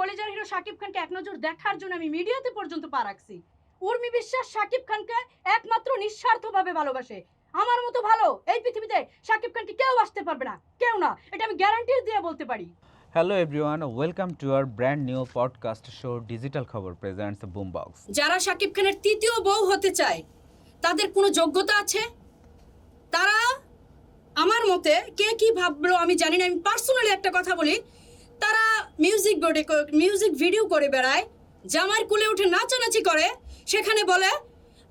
কলেজার হিরো শাকিব খানকে এক নজর দেখার জন্য আমি মিডিয়াতে পর্যন্ত পা রাখছি। উর্মি বিশ্বাস শাকিব খানকে একমাত্র নিঃস্বার্থভাবে ভালোবাসে। আমার মতো ভালো এই পৃথিবীতে শাকিব খানকে কেউ আসতে পারবে না কেউ না। এটা আমি গ্যারান্টি দিয়ে বলতে পারি। Hello everyone, welcome to our brand new podcast show Digital Khabar presents Boombox. যারা শাকিব খানের তৃতীয় বউ হতে চায় তাদের কোনো যোগ্যতা আছে? তারা আমার মতে কে কি ভাবলো আমি জানি না আমি পার্সোনালি একটা কথা বলি। মিউজিক বোর্ডে মিউজিক ভিডিও করে বেড়ায় জামার কুলে উঠে নাচানাচি করে, সেখানে বলে,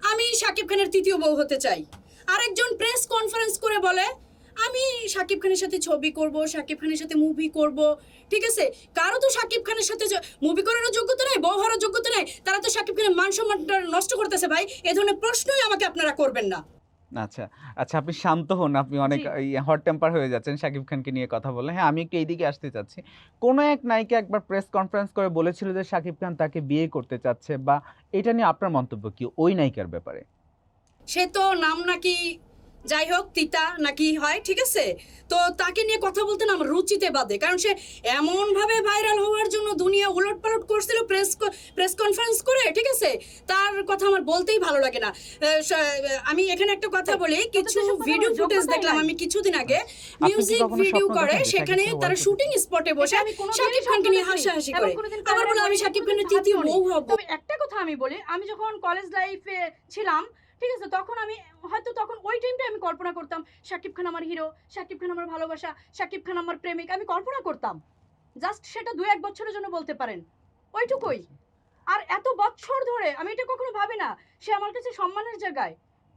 আমি শাকিব খানের তৃতীয় বউ হতে চাই। আরেকজন প্রেস কনফারেন্স করে বলে, আমি শাকিব খানের সাথে ছবি করব শাকিব খানের সাথে মুভি করব। ঠিক আছে? কারও তো শাকিব খানের সাথে মুভি করারও যোগ্যতা নেই, বউ হওয়ার যোগ্যতা নেই, তারা তো শাকিব খানের মান সম্মানটা নষ্ট করতেছে ভাই, এ ধরনের প্রশ্নই আমাকে আপনারা করবেন না। আচ্ছা আচ্ছা আপনি শান্ত হন আপনি অনেক হট টেম্পার হয়ে যাচ্ছেন শাকিব খানকে নিয়ে কথা বলে হ্যাঁ আমি একটু এইদিকে আসতে চাচ্ছি। কোনো এক নায়িকা একবার প্রেস কনফারেন্স করে বলেছিল যে শাকিব খান তাকে বিয়ে করতে চাচ্ছে বা এটা নিয়ে আপনার মন্তব্য কি ওই নায়িকার ব্যাপারে? সে তো নাম নাকি যাই হোক তিতা নাকি হয় ঠিক আছে? তো তাকে নিয়ে কথা বলতে না আমার রুচিতে বাদে কারণ সে এমন ভাবে ভাইরাল হওয়ার জন্য দুনিয়া উলট পালট করছিল প্রেস প্রেস কনফারেন্স করে ঠিক আছে? তার কথা আমার বলতেই ভালো লাগে না। আমি এখানে একটা কথা বলি কিছু ভিডিও ফুটেজ দেখলাম আমি কিছুদিন আগে। মিউজিক ভিডিও করে সেখানে তারা শুটিং স্পটে বসে। শাকিব খানকে নিয়ে। হাসাহাসি করে। আবার বলে আমি শাকিব খানের তৃতীয়। বউ হব একটা কথা আমি বলি আমি যখন কলেজ লাইফে ছিলাম ঠিক আছে তখন আমি হয়তো তখন ওই টাইমটা আমি কল্পনা করতাম শাকিব খান আমার হিরো শাকিব খান আমার ভালোবাসা শাকিব খান আমার প্রেমিক আমি কল্পনা করতাম। জাস্ট সেটা দু এক বছরের জন্য বলতে পারেন। ওইটুকুই। আর এত বছর ধরে আমি এটা কখনো ভাবি না সে আমার কাছে সম্মানের জায়গায়।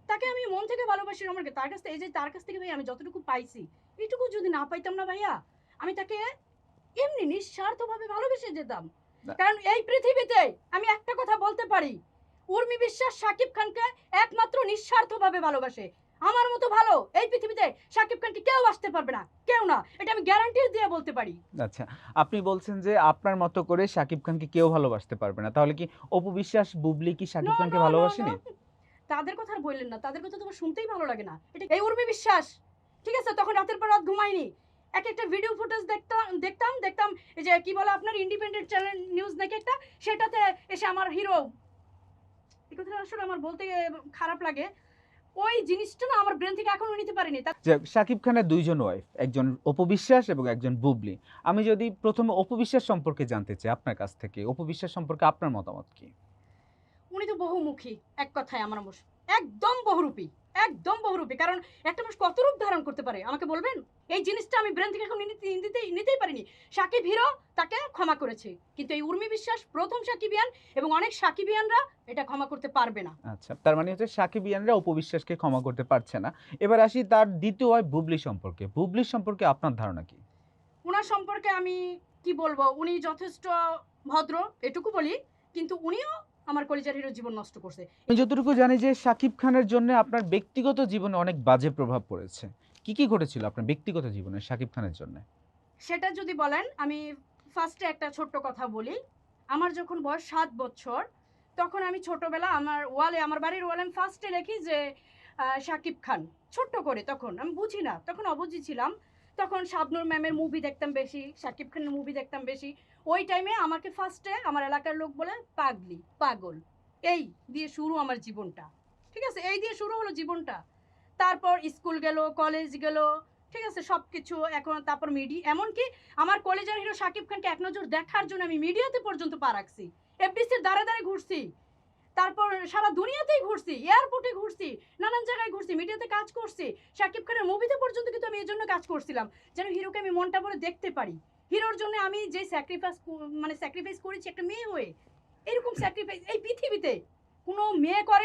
তাকে আমি মন থেকে ভালোবাসি আমার তার কাছ থেকে এই যে তার কাছ থেকে ভাই আমি যতটুকু পাইছি এইটুকু যদি না পাইতাম না ভাইয়া আমি তাকে এমনি নিঃস্বার্থভাবে ভালোবেসে যেতাম। কারণ এই পৃথিবীতে আমি একটা কথা বলতে পারি উর্মি বিশ্বাস শাকিব খানকে একমাত্র নিঃস্বার্থভাবে ভালোবাসে। আমার মতো ভালো এই পৃথিবীতে শাকিব খানকে কেউ আসতে পারবে না কেউ না। এটা আমি গ্যারান্টি দিয়ে বলতে পারি। আচ্ছা আপনি বলছেন যে আপনার মতো করে শাকিব খানকে কেউ ভালোবাসতে পারবে না। তাহলে কি অপু বিশ্বাস বুবলি কি No, খানকে ভালোবাসেনি? তাদের কথা আর বললেন না। তাদের কথা তোমার শুনতেই ভালো লাগে না। এটা এই উর্মি বিশ্বাস। ঠিক আছে তখন রাতের পর রাত ঘুমাইনি এক একটা ভিডিও ফুটেজ দেখতাম দেখতাম দেখতাম এই যে কি বলে আপনার ইন্ডিপেন্ডেন্ট চ্যানেল নিউজ নাকি একটা? সেটাতে এসে আমার হিরো এই কথাটা আসলে আমার বলতে খারাপ লাগে। ওই জিনিসটা না আমার ব্রেন থেকে এখনও নিতে পারিনি। শাকিব খানের দুইজন ওয়াইফ একজন অপবিশ্বাস এবং একজন বুবলি। আমি যদি প্রথমে অপবিশ্বাস সম্পর্কে জানতে চাই আপনার কাছ থেকে অপবিশ্বাস সম্পর্কে আপনার মতামত কি? উনি তো বহুমুখী এক কথায় আমার মানুষ একদম বহুরূপী একদম বহুরূপী। কারণ একটা মানুষ কত রূপ ধারণ করতে পারে? আমাকে বলবেন? এই জিনিসটা আমি ব্রেন থেকে এখন নিতে- নিতেই নিতেই পারিনি। সাকিব হিরো তাকে ক্ষমা করেছে। কিন্তু এই উর্মি বিশ্বাস প্রথম সাকিবিয়ান এবং অনেক সাকিবিয়ানরা এটা ক্ষমা করতে পারবে না। আচ্ছা তার মানে হচ্ছে সাকিবিয়ানরা উপবিশ্বাসকে ক্ষমা করতে পারছে না। এবার আসি তার দ্বিতীয় ওয়াইফ বুবলি সম্পর্কে। বুবলি সম্পর্কে আপনার ধারণা কি? ওনার সম্পর্কে আমি কি বলব? উনি যথেষ্ট ভদ্র এটুকু বলি। কিন্তু উনিও আমার কলিজার হিরো জীবন নষ্ট করছে। আমি যতটুকু জানি যে শাকিব খানের জন্য আপনার ব্যক্তিগত জীবনে অনেক বাজে প্রভাব পড়েছে। কি কি ঘটেছিল আপনার ব্যক্তিগত জীবনে শাকিব খানের জন্য? সেটা যদি বলেন আমি ফার্স্টে একটা ছোট্ট কথা বলি। আমার যখন বয়স সাত বছর তখন আমি ছোটবেলা আমার ওয়ালে আমার বাড়ির ওয়ালে আমি ফার্স্টে লিখি যে শাকিব খান ছোট্ট করে তখন আমি বুঝি না তখন অবুঝি ছিলাম। তখন শাবনুর ম্যামের মুভি দেখতাম বেশি, শাকিব খানের মুভি দেখতাম বেশি। ওই টাইমে আমাকে ফার্স্টে আমার এলাকার লোক বলে, পাগলি, পাগল। এই দিয়ে শুরু আমার জীবনটা। ঠিক আছে? এই দিয়ে শুরু হলো জীবনটা। তারপর স্কুল গেল কলেজ গেল, ঠিক আছে? সব কিছু এখন তারপর মিডি এমনকি আমার কলেজের হিরো শাকিব খানকে এক নজর দেখার জন্য আমি মিডিয়াতে পর্যন্ত পা রাখছি। এফডিসির দ্বারে দ্বারে ঘুরছি। তারপর সারা দুনিয়াতেই ঘুরছি এয়ারপোর্টে ঘুরছি, নানান জায়গায় ঘুরছি মিডিয়াতে কাজ করছি। শাকিব খানের মুভিতে পর্যন্ত কিন্তু আমি এই জন্য কাজ করছিলাম, যেন হিরোকে আমি মনটা ভরে দেখতে পারি। হিরোর জন্য আমি যে স্যাক্রিফাইস মানে স্যাক্রিফাইস করেছি একটা মেয়ে হয়ে, এরকম স্যাক্রিফাইস এই পৃথিবীতে কোনো মেয়ে করেনি।